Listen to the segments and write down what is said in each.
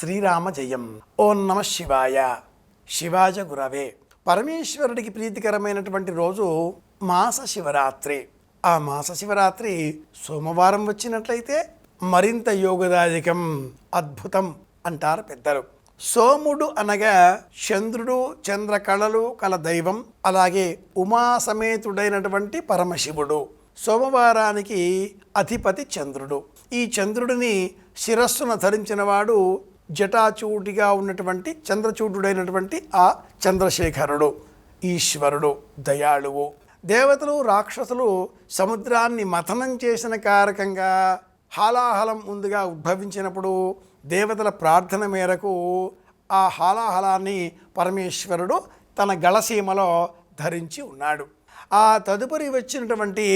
శ్రీరామ జయం ఓం నమ శివాయ. శివాజ గురవే. పరమేశ్వరుడికి ప్రీతికరమైనటువంటి రోజు మాస శివరాత్రి. ఆ మాస శివరాత్రి సోమవారం వచ్చినట్లయితే మరింత యోగదాయకం అద్భుతం అంటారు పెద్దలు. సోముడు అనగా చంద్రుడు చంద్ర కళలు కల దైవం అలాగే ఉమాసమేతుడైనటువంటి పరమశివుడు. సోమవారానికి అధిపతి చంద్రుడు. ఈ చంద్రుడిని శిరస్సున ధరించినవాడు జటాచూటిగా ఉన్నటువంటి చంద్రచూటుడైనటువంటి ఆ చంద్రశేఖరుడు ఈశ్వరుడు దయాళువు. దేవతలు రాక్షసులు సముద్రాన్ని మథనం చేసిన కారకంగా హాలాహలం ముందుగా ఉద్భవించినప్పుడు దేవతల ప్రార్థన మేరకు ఆ హాలాహలాన్ని పరమేశ్వరుడు తన గళసీమలో ధరించి ఉన్నాడు. ఆ తదుపరి వచ్చినటువంటి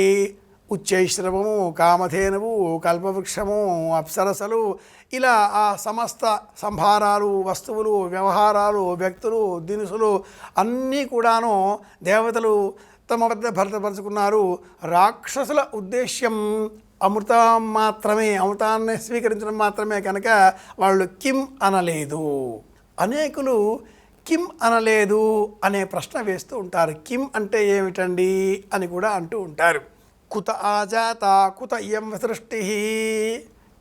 ఉచ్చైశ్రవము కామధేనువు కల్పవృక్షము అప్సరసలు ఇలా ఆ సమస్త సంభారాలు వస్తువులు వ్యవహారాలు వ్యక్తులు దినుసులు అన్నీ కూడాను దేవతలు తమ వద్ద భర్తపరుచుకున్నారు. రాక్షసుల ఉద్దేశ్యం అమృతం మాత్రమే అమృతాన్ని స్వీకరించడం మాత్రమే కనుక వాళ్ళు కిం అనలేదు. అనేకులు కిమ్ అనలేదు అనే ప్రశ్న వేస్తూ ఉంటారు. కిమ్ అంటే ఏమిటండి అని కూడా అంటూ ఉంటారు. కుత ఆజాత కుత ఇయం సృష్టి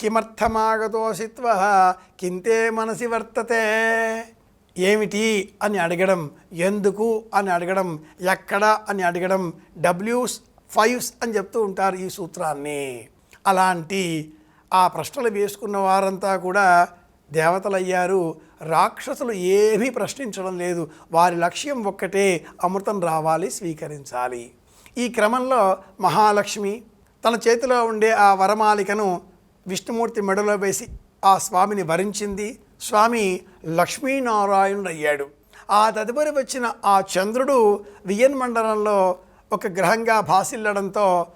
కిమర్థమాగతోసిత్వ కింతే మనసి వర్తతే. ఏమిటి అని అడగడం ఎందుకు అని అడగడం ఎక్కడ అని అడగడం డబ్ల్యూస్ ఫైవ్స్ అని చెప్తూ ఉంటారు ఈ సూత్రాన్ని. అలాంటి ఆ ప్రశ్నలు వేసుకున్న వారంతా కూడా దేవతలయ్యారు. రాక్షసులు ఏమీ ప్రశ్నించడం లేదు. వారి లక్ష్యం ఒక్కటే అమృతం రావాలి స్వీకరించాలి. ఈ క్రమంలో మహాలక్ష్మి తన చేతిలో ఉండే ఆ వరమాలికను విష్ణుమూర్తి మెడలో వేసి ఆ స్వామిని వరించింది. స్వామి లక్ష్మీనారాయణుడు అయ్యాడు ఆ తదుపరి వచ్చిన ఆ చంద్రుడు వియన్ మండలంలో ఒక గ్రహంగా భాసిల్లడంతో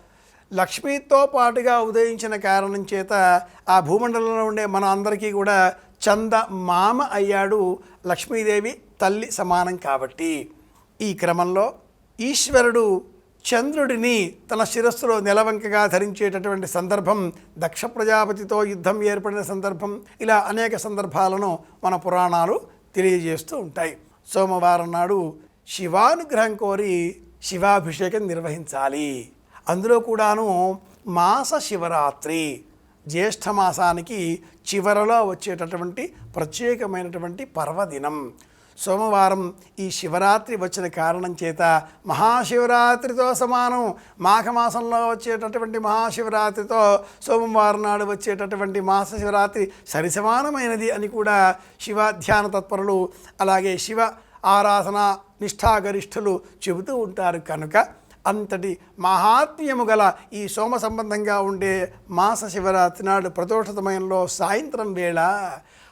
లక్ష్మితో పాటుగా ఉదయించిన కారణం చేత ఆ భూమండలంలో ఉండే మన అందరికీ కూడా చంద మామ అయ్యాడు లక్ష్మీదేవి తల్లి సమానం కాబట్టి ఈ క్రమంలో ఈశ్వరుడు చంద్రుడిని తన శిరస్సులో నెలవంకగా ధరించేటటువంటి సందర్భం దక్ష ప్రజాపతితో యుద్ధం ఏర్పడిన సందర్భం ఇలా అనేక సందర్భాలను మన పురాణాలు తెలియజేస్తూ ఉంటాయి. సోమవారం నాడు శివానుగ్రహం కోరి శివాభిషేకం నిర్వహించాలి. అందులో కూడాను మాస శివరాత్రి జ్యేష్ఠ మాసానికి చివరలో వచ్చేటటువంటి ప్రత్యేకమైనటువంటి పర్వదినం. సోమవారం ఈ శివరాత్రి వచ్చిన కారణం చేత మహాశివరాత్రితో సమానం. మాఘమాసంలో వచ్చేటటువంటి మహాశివరాత్రితో సోమవారం నాడు వచ్చేటటువంటి మాస శివరాత్రి సరిసమానమైనది అని కూడా శివ ధ్యాన తత్పరులు అలాగే శివ ఆరాధన నిష్ఠాగరిష్ఠులు చెబుతూ ఉంటారు. కనుక అంతటి మహాత్మ్యము గల ఈ సోమ సంబంధంగా ఉండే మాస శివరాత్రి నాడు ప్రదోష సమయంలో సాయంత్రం వేళ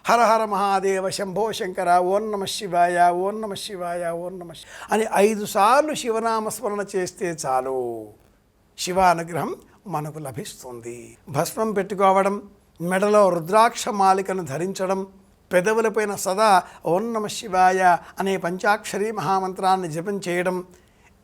హరహర మహాదేవ శంభో శంకర ఓం నమ శివాయ ఓం నమ శివాయ ఓం నమ అని ఐదు సార్లు శివనామస్మరణ చేస్తే చాలు. శివానుగ్రహం మనకు లభిస్తుంది. భస్మం పెట్టుకోవడం మెడలో రుద్రాక్ష మాలికను ధరించడం పెదవులపైన సదా ఓం నమ శివాయ అనే పంచాక్షరి మహామంత్రాన్ని జపం చేయడం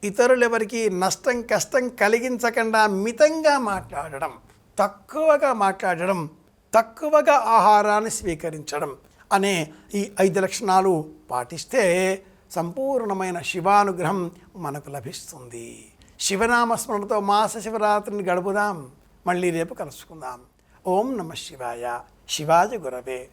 ఇతరులెవరికి నష్టం కష్టం కలిగించకుండా మితంగా మాట్లాడడం తక్కువగా మాట్లాడడం తక్కువగా ఆహారాన్ని స్వీకరించడం అనే ఈ ఐదు లక్షణాలు పాటిస్తే సంపూర్ణమైన శివానుగ్రహం మనకు లభిస్తుంది. శివనామస్మరణతో మాస శివరాత్రిని గడుపుదాం. మళ్ళీ రేపు కలుసుకుందాం. ఓం నమ శివాయ. శివాజ గురవే.